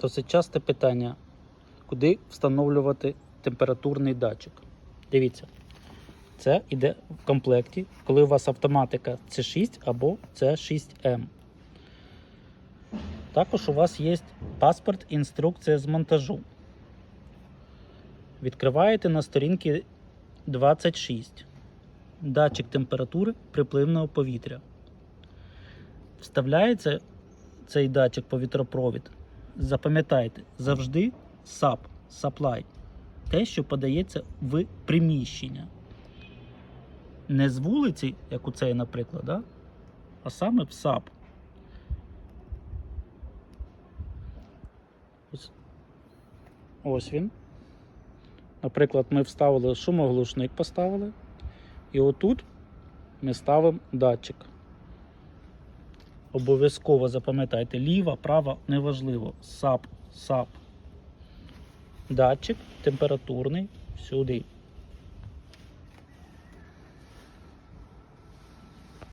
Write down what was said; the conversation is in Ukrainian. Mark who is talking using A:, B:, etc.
A: Досить часте питання, куди встановлювати температурний датчик. Дивіться, це йде в комплекті, коли у вас автоматика C6 або C6M. Також у вас є паспорт інструкція з монтажу. Відкриваєте на сторінці 26. Датчик температури припливного повітря. Вставляється цей датчик повітропровід. Запам'ятайте, завжди SAP, supply. Те, що подається в приміщення. Не з вулиці, як у цей, наприклад, да? а саме в SAP. Ось, ось він. Наприклад, ми вставили шумоглушник, поставили. І отут ми ставимо датчик. Обов'язково запам'ятайте, ліва, права, неважливо. САП, САП. Датчик температурний сюди.